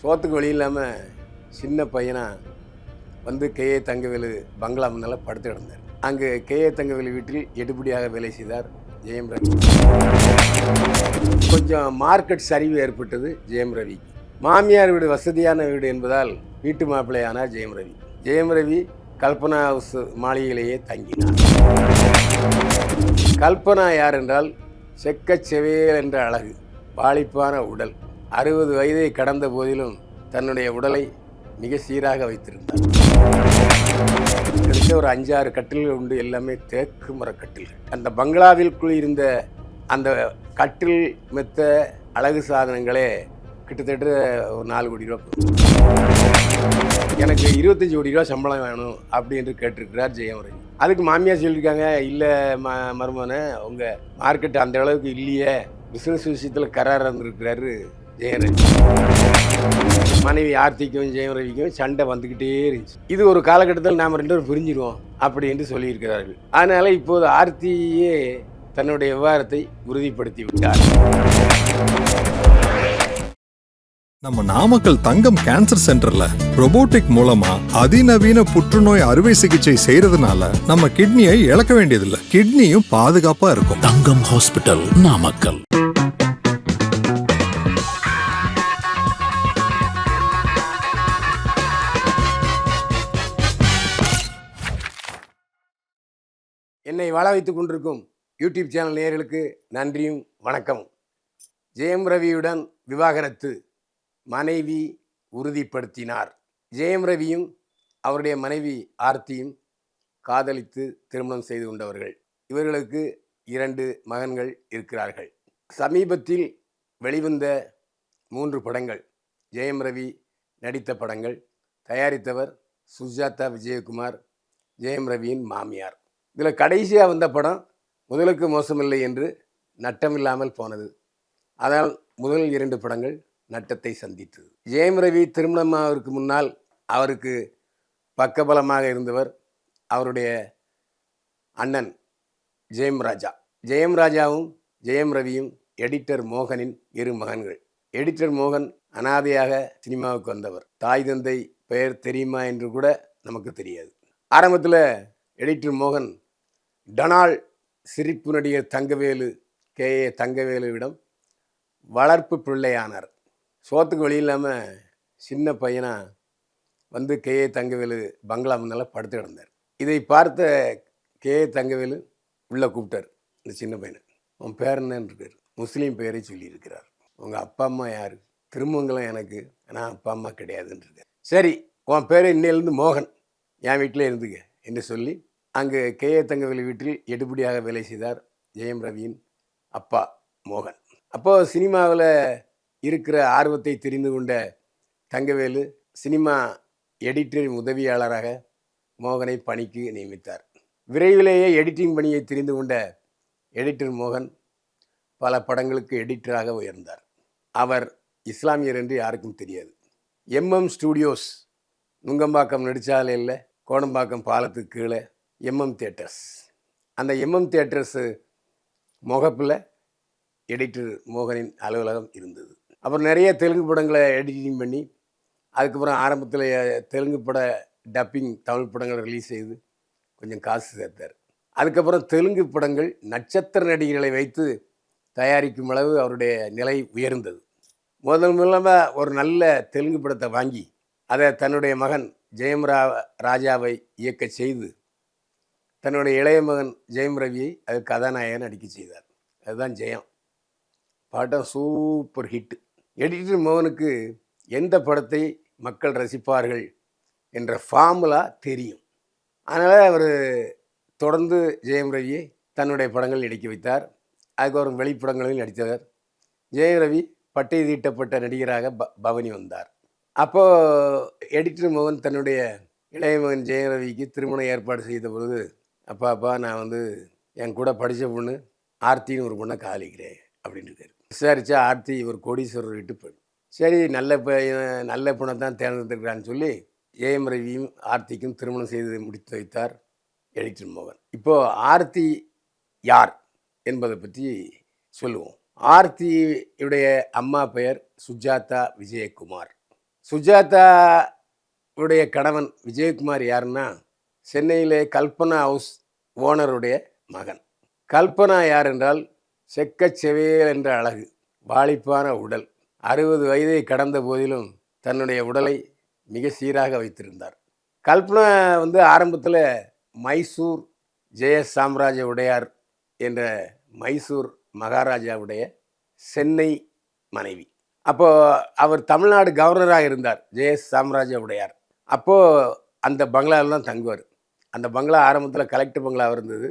சோத்துக்கு வழி இல்லாமல் சின்ன பையனாக வந்து கேஏ தங்கவேலு பங்களா முன்னால் படுத்து கிடந்தார். அங்கு கேஏ தங்கவேலு வீட்டில் எடுபடியாக வேலை செய்தார் ஜெயம் ரவி. கொஞ்சம் மார்க்கெட் சரிவு ஏற்பட்டது ஜெயம் ரவிக்கு மாமியார் வீடு வசதியான வீடு என்பதால் வீட்டு மாப்பிள்ளையானார் ஜெயம் ரவி. ஜெயம் ரவி கல்பனா ஹவுஸ் மாளிகையிலேயே தங்கினார். கல்பனா யார் என்றால் செக்கச் செவேல் என்ற அழகு வாலிப்பான உடல். அறுபது வயதை கடந்த போதிலும் தன்னுடைய உடலை மிக சீராக வைத்திருந்தார். கிட்டத்தட்ட ஒரு அஞ்சாறு கட்டில்கள் உண்டு எல்லாமே தேக்கு மர கட்டில்கள். அந்த பங்களாவிற்குள் இருந்த அந்த கட்டில் மெத்த அழகு சாதனங்களே கிட்டத்தட்ட ஒரு நாலு கோடி ரூபா எனக்கு இருபத்தஞ்சி கோடி ரூபா சம்பளம் வேணும் அப்படி என்று கேட்டிருக்கிறார் ஜெயம் அதுக்கு மாமியார் சொல்லியிருக்காங்க இல்லை ம மருமனை உங்கள் மார்க்கெட் அந்த அளவுக்கு இல்லையே. பிஸ்னஸ் விஷயத்தில் கராராக இருந்திருக்கிறாரு. ஜெயம் ரவி மனைவி ஆர்த்திக்கும் ஜெயம் ரவிக்கும் சண்டை வந்துக்கிட்டே இருந்துச்சு. இது ஒரு காலகட்டத்தில் நாம் ரெண்டு பேரும் பிரிஞ்சிருவோம் அப்படி என்று சொல்லியிருக்கிறார்கள். அதனால் இப்போது ஆர்த்தியே தன்னுடைய விவகாரத்தை உறுதிப்படுத்தி விட்டார். நம்ம நாமக்கல் தங்கம் கேன்சர் சென்டர்ல robotic மூலமா அதிநவீன புற்றுநோய் அறுவை சிகிச்சை செய்யறதுனால நம்ம கிட்னியை இழக்க வேண்டியதில்லை. கிட்னியும் பாதுகாப்பா இருக்கும். தங்கம் ஹாஸ்பிட்டல் நாமக்கல். வாழ வைத்துக் கொண்டிருக்கும் யூடியூப் சேனல் நேயர்களுக்கு நன்றியும் வணக்கமும். ஜெயம் ரவியுடன் விவாகரத்து மனைவி உறுதிப்படுத்தினார். ஜெயம் ரவியும் அவருடைய மனைவி ஆர்த்தியும் காதலித்து திருமணம் செய்து கொண்டவர்கள். இவர்களுக்கு இரண்டு மகன்கள் இருக்கிறார்கள். சமீபத்தில் வெளிவந்த மூன்று படங்கள். ஜெயம் ரவி நடித்த படங்கள். தயாரித்தவர் சுஜாதா விஜயகுமார் ஜெயம் ரவியின் மாமியார். இதில் கடைசியாக வந்த படம் முதலுக்கு மோசமில்லை என்று நட்டமில்லாமல் போனது. அதனால் முதல் இரண்டு படங்கள் நட்டத்தை சந்தித்தது. ஜெயம் ரவி திருமணமாவதற்கு முன்னால் அவருக்கு பக்கபலமாக இருந்தவர் அவருடைய அண்ணன் ஜெயம் ராஜா. ஜெயம் ராஜாவும் ஜெயம் ரவியும் எடிட்டர் மோகனின் இரு மகன்கள். எடிட்டர் மோகன் அனாதையாக சினிமாவுக்கு வந்தவர். தாய் தந்தை பெயர் தெரியுமா என்று கூட நமக்கு தெரியாது. ஆரம்பத்தில் எடிட்டர் மோகன் டனால் சிரிப்பு நடிகர் தங்கவேலு கே. ஏ. தங்கவேலுவிடம் வளர்ப்பு பிள்ளையானார். சோத்துக்கு வழி இல்லாமல் சின்ன பையனாக வந்து கே. ஏ. தங்கவேலு பங்களா முன்னால் படுத்து கிடந்தார். இதை பார்த்த கே. ஏ. தங்கவேலு உள்ளே கூப்பிட்டார். இந்த சின்ன பையனை. உன் பேர் என்னன்னு இருக்கார். முஸ்லீம் பெயரை சொல்லியிருக்கிறார். உங்கள் அப்பா அம்மா யார்? திருமங்கலம் எனக்கு? ஆனால் அப்பா அம்மா கிடையாதுன்றது சரி உன் பேர் இன்னையிலேருந்து மோகன். என் வீட்டிலே இருந்துக்க என்று சொல்லி அங்கு கே ஏ தங்கவேலு வீட்டில் எடுபடியாக வேலை செய்தார் ஜெயம் ரவியின் அப்பா மோகன். அப்போது சினிமாவில் இருக்கிற ஆர்வத்தை தெரிந்து கொண்ட தங்கவேலு சினிமா எடிட்டரின் உதவியாளராக மோகனை பணிக்கு நியமித்தார். விரைவிலேயே எடிட்டிங் பணியை தெரிந்து கொண்ட எடிட்டர் மோகன் பல படங்களுக்கு எடிட்டராக உயர்ந்தார். அவர் இஸ்லாமியர் என்று யாருக்கும் தெரியாது. எம்எம் ஸ்டூடியோஸ் நுங்கம்பாக்கம் நெடுச்சாலையில் கோடம்பாக்கம் பாலத்துக்கு கீழே எம்எம் தேட்டர்ஸ் அந்த எம்எம் தேட்டர்ஸு முகப்பில் எடிட்டர் மோகனின் அலுவலகம் இருந்தது. அப்புறம் நிறைய தெலுங்கு படங்களை எடிட்டிங் பண்ணி அதுக்கப்புறம் ஆரம்பத்தில் தெலுங்கு பட டப்பிங் தமிழ் படங்களை ரிலீஸ் செய்து கொஞ்சம் காசு சேர்த்தார். அதுக்கப்புறம் தெலுங்கு படங்கள் நட்சத்திர நடிகர்களை வைத்து தயாரிக்கும் அளவு அவருடைய நிலை உயர்ந்தது. முதல் மூலமாக ஒரு நல்ல தெலுங்கு படத்தை வாங்கி அதை தன்னுடைய மகன் ஜெயம் ரா ராஜாவை இயக்க செய்து தன்னுடைய இளைய மகன் ஜெயம் ரவியை அது கதாநாயகன் நடிக்க செய்தார். அதுதான் ஜெயம். பாட்டம் சூப்பர் ஹிட். எடிட்டர் மோகனுக்கு எந்த படத்தை மக்கள் ரசிப்பார்கள் என்ற ஃபார்முலா தெரியும். அதனால் அவர் தொடர்ந்து ஜெயம் ரவியை தன்னுடைய படங்கள் நடிக்க வைத்தார். அதுக்கப்புறம் வெளிப்படங்களில் நடித்தவர் ஜெயம் ரவி பட்டை தீட்டப்பட்ட நடிகராக ப பவனி வந்தார். அப்போது எடிட்டர் மோகன் தன்னுடைய இளைய மகன் ஜெயம் ரவிக்கு திருமணம் ஏற்பாடு செய்த பொழுது அப்பா அப்பா நான் வந்து என் கூட படித்த பொண்ணு ஆர்த்தின்னு ஒரு பொண்ணை காலிக்கிறேன் அப்படின்னு இருக்காரு. விசாரிச்சா ஆர்த்தி ஒரு கோடீஸ்வரர் விட்டு பெண் சரி நல்ல நல்ல பொண்ணை தான் தேர்ந்தெடுத்துருக்கிறான்னு சொல்லி ஏஎம் ரவியும் ஆர்த்திக்கும் திருமணம் செய்து முடித்து வைத்தார் எடிட்டர் மோகன். இப்போது ஆர்த்தி யார் என்பதை பற்றி சொல்லுவோம். ஆர்த்தியுடைய அம்மா பெயர் சுஜாதா விஜயகுமார். சுஜாதா உடைய கணவன் விஜயகுமார் யாருன்னா சென்னையிலே கல்பனா ஹவுஸ் ஓனருடைய மகன். கல்பனா யார் என்றால் செக்கச் செவேல் என்ற அழகு வாலிப்பான உடல். அறுபது வயதை கடந்த போதிலும் தன்னுடைய உடலை மிக சீராக வைத்திருந்தார். கல்பனா வந்து ஆரம்பத்தில் மைசூர் ஜெய சாம்ராஜ்ய உடையார் என்ற மைசூர் மகாராஜாவுடைய சென்னை மனைவி. அப்போது அவர் தமிழ்நாடு கவர்னராக இருந்தார் ஜெய சாம்ராஜ்ய உடையார். அப்போ அந்த பங்களாவில் தான் தங்குவார். அந்த பங்களா ஆரம்பத்தில் கலெக்டர் பங்களா இருந்தது.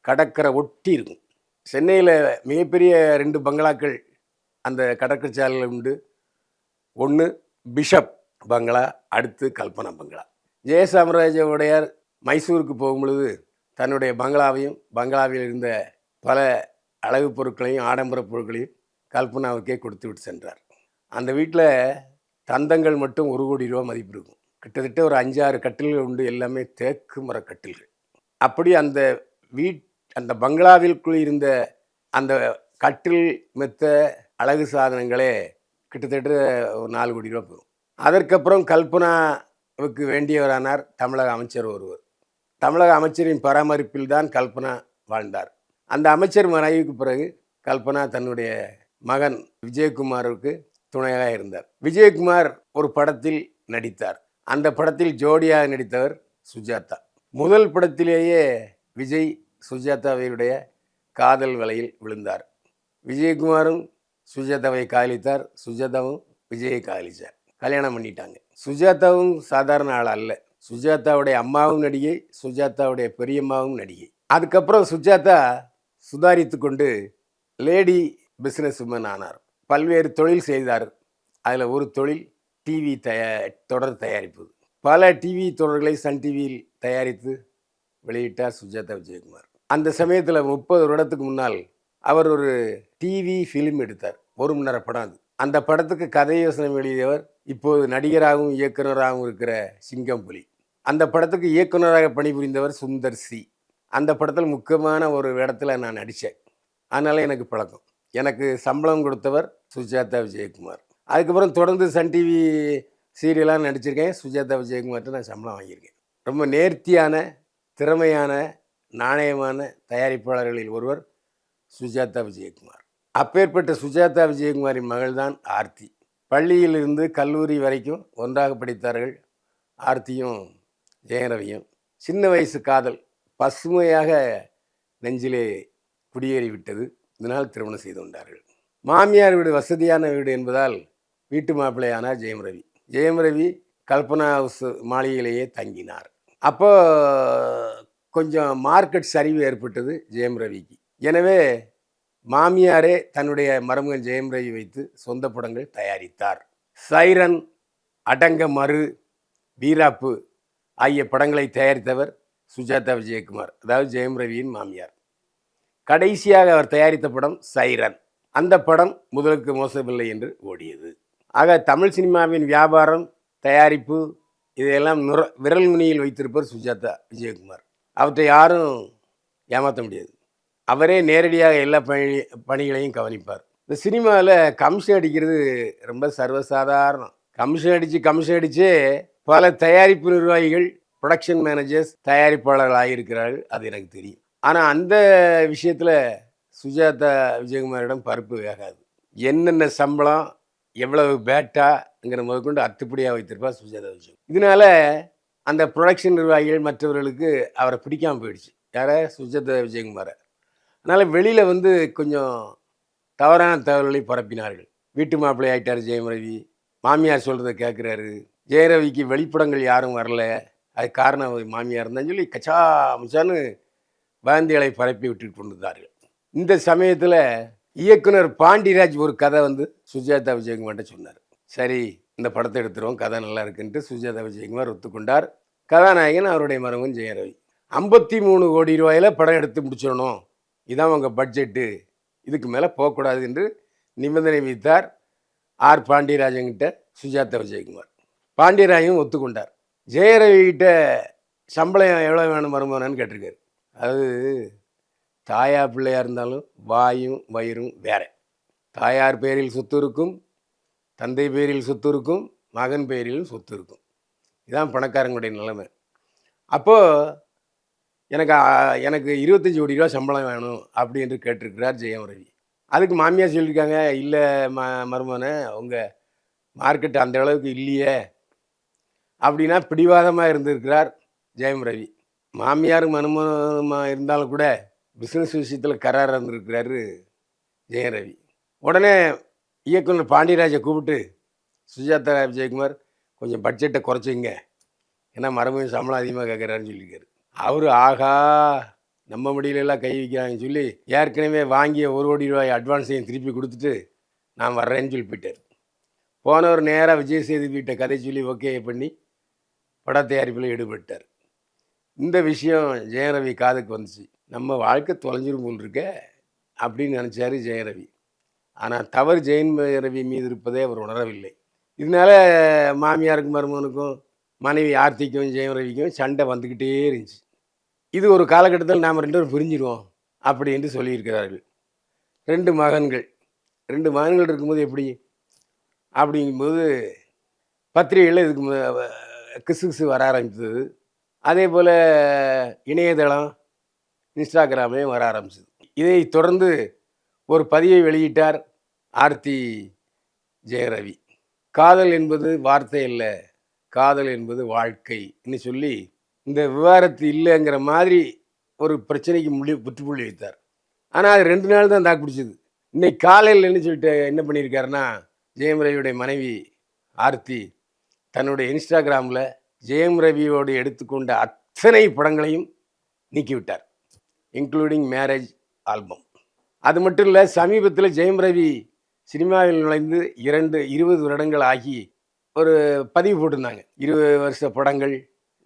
கடற்கரை ஒட்டி இருக்கும். சென்னையில் மிகப்பெரிய ரெண்டு பங்களாக்கள் அந்த கடற்கரை சாலையில் உண்டு. ஒன்று பிஷப் பங்களா அடுத்து கல்பனா பங்களா. ஜெய உடையார் மைசூருக்கு போகும்பொழுது தன்னுடைய பங்களாவையும் பங்களாவில் இருந்த பல அழகு பொருட்களையும் ஆடம்பர பொருட்களையும் கல்பனாவுக்கே கொடுத்து விட்டு சென்றார். அந்த வீட்டில் தந்தங்கள் மட்டும் ஒரு கோடி ரூபா மதிப்பு இருக்கும். கிட்டத்தட்ட ஒரு அஞ்சாறு கட்டில்கள் உண்டு. எல்லாமே தேக்கு மர கட்டில்கள். அப்படி அந்த வீட் அந்த பங்களாவிற்குள் இருந்த அந்த கட்டில் மெத்த அழகு சாதனங்களே கிட்டத்தட்ட ஒரு நாலு கோடி ரூபா போகும். அதற்கப்புறம் கல்பனாவுக்கு வேண்டியவரானார் தமிழக அமைச்சர் ஒருவர். தமிழக அமைச்சரின் பராமரிப்பில் தான் கல்பனா வாழ்ந்தார். அந்த அமைச்சர் மனைவிக்கு பிறகு கல்பனா தன்னுடைய மகன் விஜயகுமாருக்கு துணையாக இருந்தார். விஜயகுமார் ஒரு படத்தில் நடித்தார். அந்த படத்தில் ஜோடியாக நடித்தவர் சுஜாதா. முதல் படத்திலேயே விஜய் சுஜாதாவையுடைய காதல் வலையில் விழுந்தார். விஜயகுமாரும் சுஜாதாவை காதலித்தார். சுஜாதாவும் விஜயை காதலிச்சார். கல்யாணம் பண்ணிட்டாங்க. சுஜாதாவும் சாதாரண ஆள் அல்ல. சுஜாதாவுடைய அம்மாவும் நடிகை சுஜாதாவுடைய பெரியம்மாவும் நடிகை. அதுக்கப்புறம் சுஜாதா சுதாரித்து கொண்டு லேடி பிஸ்னஸ் உமன் ஆனார். பல்வேறு தொழில் செய்தார். அதில் ஒரு தொழில் டிவி தயா தொடர் தயாரிப்பு. பல டிவி தொடர்களை சன் டிவியில் தயாரித்து வெளியிட்டார் சுஜாதா விஜயகுமார். அந்த சமயத்தில் முப்பது வருடத்துக்கு முன்னால் அவர் ஒரு டிவி ஃபிலிம் எடுத்தார். ஒரு மணி நேர படம் அது. அந்த படத்துக்கு கதை யோசனை எழுதியவர் இப்போது நடிகராகவும் இயக்குனராகவும் இருக்கிற சிங்கம் புலி அந்த படத்துக்கு இயக்குனராக பணிபுரிந்தவர் சுந்தர் சி. அந்த படத்தில் முக்கியமான ஒரு இடத்துல நான் நடித்தேன். அதனால் எனக்கு பழக்கம். எனக்கு சம்பளம் கொடுத்தவர் சுஜாதா விஜயகுமார். அதுக்கப்புறம் தொடர்ந்து சன் டிவி சீரியலாக நடிச்சிருக்கேன். சுஜாதா விஜயகுமார்கிட்ட நான் சம்பளம் வாங்கியிருக்கேன். ரொம்ப நேர்த்தியான திறமையான நாணயமான தயாரிப்பாளர்களில் ஒருவர் சுஜாதா விஜயகுமார். அப்பேற்பட்ட சுஜாதா விஜயகுமாரின் மகள்தான் ஆர்த்தி. பள்ளியிலிருந்து கல்லூரி வரைக்கும் ஒன்றாக படித்தார்கள் ஆர்த்தியும் ஜெயரவியும். சின்ன வயசு காதல் பசுமையாக நெஞ்சிலே குடியேறி விட்டது இதனால் திருமணம் செய்து கொண்டார்கள். மாமியார் வீடு வசதியான வீடு என்பதால் வீட்டு மாப்பிள்ளையானார் ஜெயம் ரவி ஜெயம் ரவி கல்பனா ஹவுஸ் மாளிகையிலேயே தங்கினார். அப்போ கொஞ்சம் மார்க்கெட் சரிவு ஏற்பட்டது ஜெயம் ரவிக்கு எனவே மாமியாரே தன்னுடைய மருமகன் ஜெயம் ரவி வைத்து சொந்த படங்கள் தயாரித்தார். சைரன் அடங்க மறு வீராப்பு ஆகிய படங்களை தயாரித்தவர் சுஜாதா விஜயகுமார் அதாவது ஜெயம் ரவியின் மாமியார். கடைசியாக அவர் தயாரித்த படம் சைரன். அந்த படம் முதலுக்கு மோசமில்லை என்று ஓடியது. ஆக தமிழ் சினிமாவின் வியாபாரம் தயாரிப்பு இதையெல்லாம் நுர விரல் நுனியில் வைத்திருப்பவர் சுஜாதா விஜயகுமார். அவற்றை யாரும் ஏமாற்ற முடியாது. அவரே நேரடியாக எல்லா பணி பணிகளையும் கவனிப்பார். இந்த சினிமாவில் கமிஷன் அடிக்கிறது ரொம்ப சர்வசாதாரணம். கமிஷன் அடித்து கமிஷன் அடித்து பல தயாரிப்பு நிர்வாகிகள் ப்ரொடக்ஷன் மேனேஜர்ஸ் தயாரிப்பாளர்கள் ஆகியிருக்கிறார்கள் அது எனக்கு தெரியும். ஆனால் அந்த விஷயத்தில் சுஜாதா விஜயகுமாரிடம் பருப்பு வேகாது. என்னென்ன சம்பளம் எவ்வளவு பேட்டாங்கிற முதற்கொண்டு அத்துப்படியாக வைத்திருப்பார் சுஜாதா விஜய் இதனால அந்த ப்ரொடக்ஷன் நிர்வாகிகள் மற்றவர்களுக்கு அவரை பிடிக்காம போயிடுச்சு. யாரை? சுஜாதா விஜயகுமாரை. அதனால் வெளியில் வந்து கொஞ்சம் தவறான தகவல்களை பரப்பினார்கள். வீட்டு மாப்பிள்ளை ஆயிட்டார் ஜெயம் ரவி மாமியார் சொல்கிறத கேட்குறாரு ஜெயரவிக்கு வெளிப்படங்கள் யாரும் வரல. அது காரணம் மாமியார் இருந்தான்னு சொல்லி கச்சா முச்சான்னு வதந்திகளை பரப்பி விட்டுட்டு கொண்டிருந்தார்கள் இந்த சமயத்தில் இயக்குனர் பாண்டிராஜ் ஒரு கதை வந்து சுஜாதா விஜயகுமார்ட்ட சொன்னார். சரி இந்த படத்தை எடுத்துருவோம் கதை நல்லா இருக்குன்ட்டு சுஜாதா விஜயகுமார் ஒத்துக்கொண்டார். கதாநாயகன் அவருடைய மருமகன் ஜெயரவி. ஐம்பத்தி மூணு கோடி ரூபாயில் படம் எடுத்து முடிச்சிடணும். இதான் உங்கள் பட்ஜெட்டு. இதுக்கு மேலே போகக்கூடாது என்று நிபந்தனை விதித்தார் ஆர் பாண்டியராஜன்கிட்ட சுஜாதா விஜயகுமார். பாண்டியராஜன் ஒத்துக்கொண்டார். ஜெயரவிகிட்ட சம்பளம் எவ்வளோ வேணும் மருமகனான்னு கேட்டிருக்காரு. அது தாயார் பிள்ளையாக இருந்தாலும் வாயும் வயிறும் வேற. தாயார் பேரில் சொத்து இருக்கும் தந்தை பேரில் சொத்து இருக்கும் மகன் பேரில் சொத்து இருக்கும். இதுதான் பணக்காரங்களுடைய நிலைமை. அப்போது எனக்கு எனக்கு இருபத்தஞ்சி கோடி ரூபா சம்பளம் வேணும் அப்படி என்று கேட்டிருக்கிறார் ஜெயம் ரவி. அதுக்கு மாமியார் சொல்லியிருக்காங்க இல்லை ம மருமனை உங்கள் மார்க்கெட் அந்த அளவுக்கு இல்லையே. அப்படின்னா பிடிவாதமாக இருந்திருக்கிறார் ஜெயம் ரவி. மாமியார் மருமனமாக இருந்தாலும் கூட பிஸ்னஸ் விஷயத்தில் கராராக இருந்திருக்கிறாரு ஜெயரவி. உடனே இயக்குனர் பாண்டியராஜை கூப்பிட்டு சுஜாதா விஜயகுமார் கொஞ்சம் பட்ஜெட்டை குறைச்சிங்க ஏன்னா மரபு சம்பளம் அதிகமாக கேட்குறாருன்னு சொல்லியிருக்காரு. அவர் ஆகா நம்ம முடியலெல்லாம் கை வைக்கிறாங்கன்னு சொல்லி ஏற்கனவே வாங்கிய ஒரு கோடி ரூபாய் அட்வான்ஸையும் திருப்பி கொடுத்துட்டு நான் வர்றேன்னு சொல்லி போயிட்டார். போனவர் நேராக விஜய் சேதுபதிட்ட கதை சொல்லி ஓகே பண்ணி பட தயாரிப்பில் ஈடுபட்டார். இந்த விஷயம் ஜெயரவி காதுக்கு வந்துச்சு. நம்ம வாழ்க்கை தொலைஞ்சிரும் போல் இருக்க அப்படின்னு நினச்சாரு ஜெயரவி. ஆனால் தவறு ஜெயின் ரவி மீது இருப்பதை அவர் உணரவில்லை. இதனால மாமியாருக்கும் மருமகனுக்கும் மனைவி ஆர்த்திக்கும் ஜெயம் ரவிக்கும் சண்டை வந்துக்கிட்டே இருந்துச்சு. இது ஒரு காலகட்டத்தில் நாம் ரெண்டு பேரும் பிரிஞ்சிருவோம் அப்படி என்று சொல்லியிருக்கிறார்கள். ரெண்டு மகன்கள். ரெண்டு மகன்கள் இருக்கும்போது எப்படி? அப்படிங்கும்போது பத்திரிகைகளில் இதுக்கு கிசு கிசு வர ஆரம்பித்தது. அதே போல் இணையதளம் இன்ஸ்டாகிராமே வர ஆரம்பிச்சது. இதை தொடர்ந்து ஒரு பதிவை வெளியிட்டார் ஆர்த்தி ஜெயரவி. காதல் என்பது வார்த்தை இல்லை காதல் என்பது வாழ்க்கைன்னு சொல்லி இந்த விவகாரத்து இல்லைங்கிற மாதிரி ஒரு பிரச்சனைக்கு முடி புற்றுப்புள்ளி வைத்தார். ஆனால் அது ரெண்டு நாள் தான் தாக்கு பிடிச்சது. இன்னைக்கு காலையில் என்ன சொல்லிட்டு என்ன பண்ணியிருக்காருன்னா ஜெயம் ரவியுடைய மனைவி ஆர்த்தி தன்னுடைய இன்ஸ்டாகிராமில் ஜெயம் ரவியோடு எடுத்துக்கொண்ட அத்தனை படங்களையும் நீக்கிவிட்டார். இன்க்ளூடிங் மேரேஜ் ஆல்பம் அது மட்டும் இல்லை சமீபத்தில் ஜெயம் ரவி சினிமாவில் நுழைந்து இரண்டு இருபது வருடங்கள் ஆகி ஒரு பதிவு போட்டிருந்தாங்க. இருபது வருஷ படங்கள்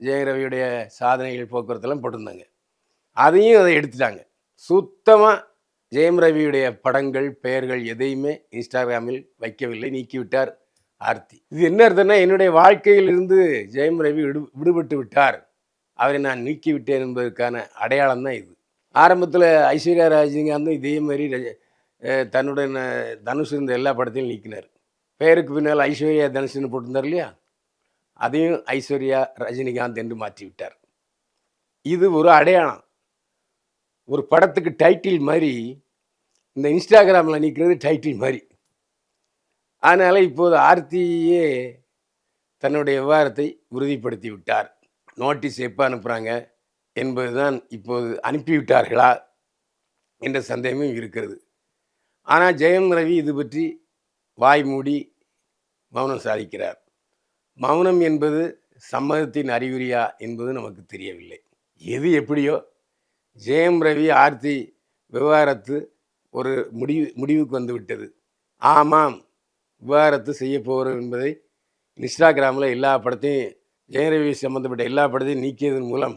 ஜெயம் ரவியுடைய சாதனைகள் போக்குவரத்தெல்லாம் போட்டிருந்தாங்க. அதையும் அதை எடுத்துட்டாங்க. சுத்தமாக ஜெயம் ரவியுடைய படங்கள் பெயர்கள் எதையுமே இன்ஸ்டாகிராமில் வைக்கவில்லை நீக்கிவிட்டார் ஆர்த்தி. இது என்ன அர்த்தம்னா என்னுடைய வாழ்க்கையில் இருந்து ஜெயம் ரவி விடு விடுபட்டு விட்டார். அவரை நான் நீக்கிவிட்டேன் என்பதற்கான அடையாளம் தான் இது. ஆரம்பத்தில் ஐஸ்வர்யா ரஜினிகாந்தும் இதே மாதிரி தன்னுடைய தனுஷ் இருந்த எல்லா படத்தையும் நீக்கினார். பெயருக்கு பின்னால் ஐஸ்வர்யா தனுஷ்னு போட்டிருந்தார் இல்லையா? அதையும் ஐஸ்வர்யா ரஜினிகாந்த் என்று மாற்றி விட்டார் இது ஒரு அடையாளம். ஒரு படத்துக்கு டைட்டில் மாதிரி இந்த இன்ஸ்டாகிராமில் நிற்கிறது டைட்டில் மாதிரி. அதனால் இப்போது ஆர்த்தியே தன்னுடைய விவகாரத்தை உறுதிப்படுத்தி விட்டார் நோட்டீஸ் எப்போ அனுப்புகிறாங்க என்பதுதான் இப்போது அனுப்பிவிட்டார்களா என்ற சந்தேகமும் இருக்கிறது. ஆனால் ஜெயம் ரவி இது பற்றி வாய் மூடி மௌனம் சாதிக்கிறார். மௌனம் என்பது சம்மதத்தின் அறிகுறியா என்பது நமக்கு தெரியவில்லை. எது எப்படியோ ஜெயம் ரவி ஆர்த்தி விவகாரத்து ஒரு முடிவு முடிவுக்கு வந்துவிட்டது ஆமாம் விவகாரத்து செய்ய போகிறோம் என்பதை இன்ஸ்டாகிராமில் எல்லா படத்தையும் ஜெயம் ரவி சம்பந்தப்பட்ட எல்லா படத்தையும் நீக்கியதன் மூலம்